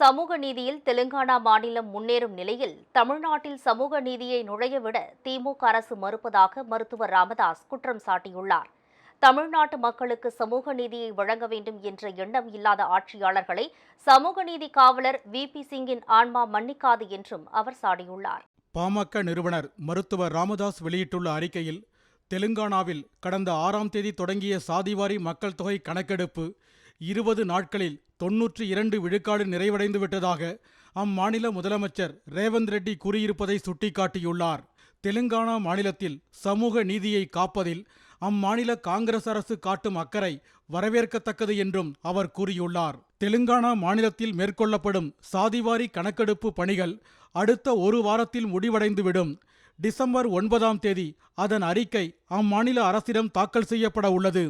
சமூக நீதியில் தெலுங்கானா மாநிலம் முன்னேறும் நிலையில் தமிழ்நாட்டில் சமூக நீதியை நுழையவிட திமுக அரசு மறுப்பதாக மருத்துவர் ராமதாஸ் குற்றம் சாட்டியுள்ளார். தமிழ்நாட்டு மக்களுக்கு சமூக நீதியை வழங்க வேண்டும் என்ற எண்ணம் இல்லாத ஆட்சியாளர்களை சமூக நீதி காவலர் வி. பி. சிங்கின் ஆன்மா மன்னிக்காது என்றும் அவர் சாடியுள்ளார். பாமக நிறுவனர் மருத்துவர் ராமதாஸ் வெளியிட்டுள்ள அறிக்கையில் தெலுங்கானாவில் கடந்த ஆறாம் தேதி தொடங்கிய சாதிவாரி மக்கள் தொகை கணக்கெடுப்பு இருபது நாட்களில் தொன்னூற்றி இரண்டு விழுக்காடு நிறைவடைந்து விட்டதாக அம்மாநில முதலமைச்சர் ரேவந்த் ரெட்டி கூறியிருப்பதை சுட்டிக்காட்டியுள்ளார். தெலுங்கானா மாநிலத்தில் சமூக நீதியை காப்பதில் அம்மாநில காங்கிரஸ் அரசு காட்டும் அக்கறை வரவேற்கத்தக்கது என்றும் அவர் கூறியுள்ளார். தெலுங்கானா மாநிலத்தில் மேற்கொள்ளப்படும் சாதிவாரி கணக்கெடுப்பு பணிகள் அடுத்த ஒரு வாரத்தில் முடிவடைந்துவிடும். டிசம்பர் ஒன்பதாம் தேதி அதன் அறிக்கை அம்மாநில அரசிடம் தாக்கல் செய்யப்பட உள்ளது.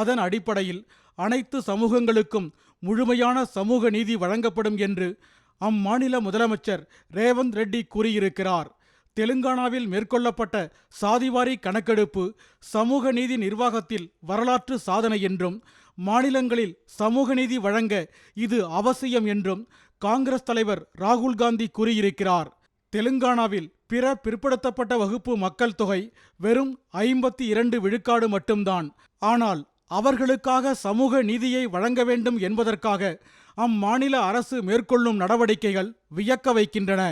அதன் அடிப்படையில் அனைத்து சமூகங்களுக்கும் முழுமையான சமூக நீதி வழங்கப்படும் என்று அம்மாநில முதலமைச்சர் ரேவந்த் ரெட்டி கூறியிருக்கிறார். தெலுங்கானாவில் மேற்கொள்ளப்பட்ட சாதிவாரி கணக்கெடுப்பு சமூக நீதி நிர்வாகத்தில் வரலாற்று சாதனை என்றும் மாநிலங்களில் சமூக நீதி வழங்க இது அவசியம் என்றும் காங்கிரஸ் தலைவர் ராகுல் காந்தி கூறியிருக்கிறார். தெலுங்கானாவில் பிற பிற்படுத்தப்பட்ட வகுப்பு மக்கள் தொகை வெறும் ஐம்பத்தி இரண்டு விழுக்காடு மட்டும்தான். ஆனால் அவர்களுக்காக சமூக நீதியை வழங்க வேண்டும் என்பதற்காக அம்மாநில அரசு மேற்கொள்ளும் நடவடிக்கைகள் வியக்க வைக்கின்றன.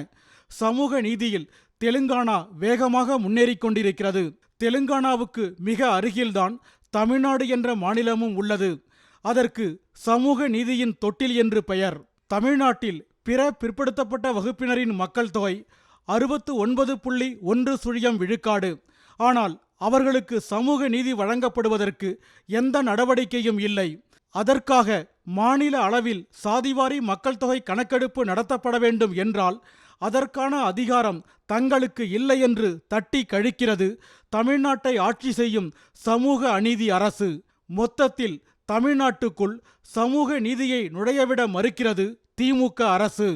சமூக நீதியில் தெலுங்கானா வேகமாக முன்னேறிக் கொண்டிருக்கிறது. தெலுங்கானாவுக்கு மிக அருகில்தான் தமிழ்நாடு என்ற மாநிலமும் உள்ளது. அதற்கு சமூக நீதியின் தொட்டில் என்று பெயர். தமிழ்நாட்டில் பிற பிற்படுத்தப்பட்ட வகுப்பினரின் மக்கள் தொகை அறுபத்து ஒன்பது புள்ளி ஒன்று சுழியம் விழுக்காடு. ஆனால் அவர்களுக்கு சமூக நீதி வழங்கப்படுவதற்கு எந்த நடவடிக்கையும் இல்லை. அதற்காக மாநில அளவில் சாதிவாரி மக்கள் தொகை கணக்கெடுப்பு நடத்தப்பட வேண்டும் என்றால் அதற்கான அதிகாரம் தங்களுக்கு இல்லை என்று தட்டி கழிக்கிறது தமிழ்நாட்டை ஆட்சி செய்யும் சமூக அநீதி அரசு. மொத்தத்தில் தமிழ்நாட்டுக்குள் சமூக நீதியை நுழையவிட மறுக்கிறது திமுக அரசு.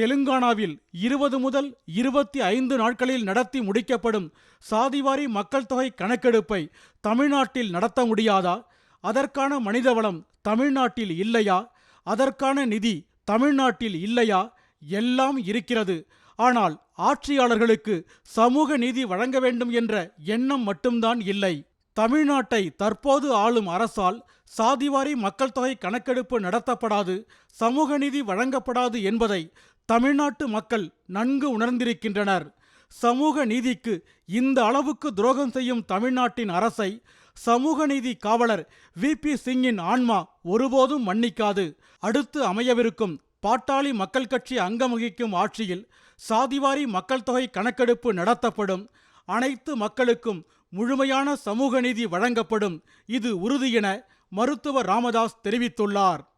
தெலுங்கானாவில் இருபது முதல் இருபத்தி ஐந்து நாட்களில் நடத்தி முடிக்கப்படும் சாதிவாரி மக்கள் தொகை கணக்கெடுப்பை தமிழ்நாட்டில் நடத்த முடியாதா? அதற்கான மனிதவளம் தமிழ்நாட்டில் இல்லையா? அதற்கான நிதி தமிழ்நாட்டில் இல்லையா? எல்லாம் இருக்கிறது. ஆனால் ஆட்சியாளர்களுக்கு சமூக நீதி வழங்க வேண்டும் என்ற எண்ணம் மட்டும்தான் இல்லை. தமிழ்நாட்டை தற்போது ஆளும் அரசால் சாதிவாரி மக்கள் தொகை கணக்கெடுப்பு நடத்தப்படாது சமூக நீதி வழங்கப்படாது என்பதை தமிழ்நாட்டு மக்கள் நன்கு உணர்ந்திருக்கின்றனர். சமூக நீதிக்கு இந்த அளவுக்கு துரோகம் செய்யும் தமிழ்நாட்டின் அரசை சமூக நீதி காவலர் வி. பி. சிங்கின் ஆன்மா ஒருபோதும் மன்னிக்காது. அடுத்து அமையவிருக்கும் பாட்டாளி மக்கள் கட்சி அங்கம் வகிக்கும் ஆட்சியில் சாதிவாரி மக்கள் தொகை கணக்கெடுப்பு நடத்தப்படும். அனைத்து மக்களுக்கும் முழுமையான சமூக நீதி வழங்கப்படும். இது உறுதி என மருத்துவர் ராமதாஸ் தெரிவித்துள்ளார்.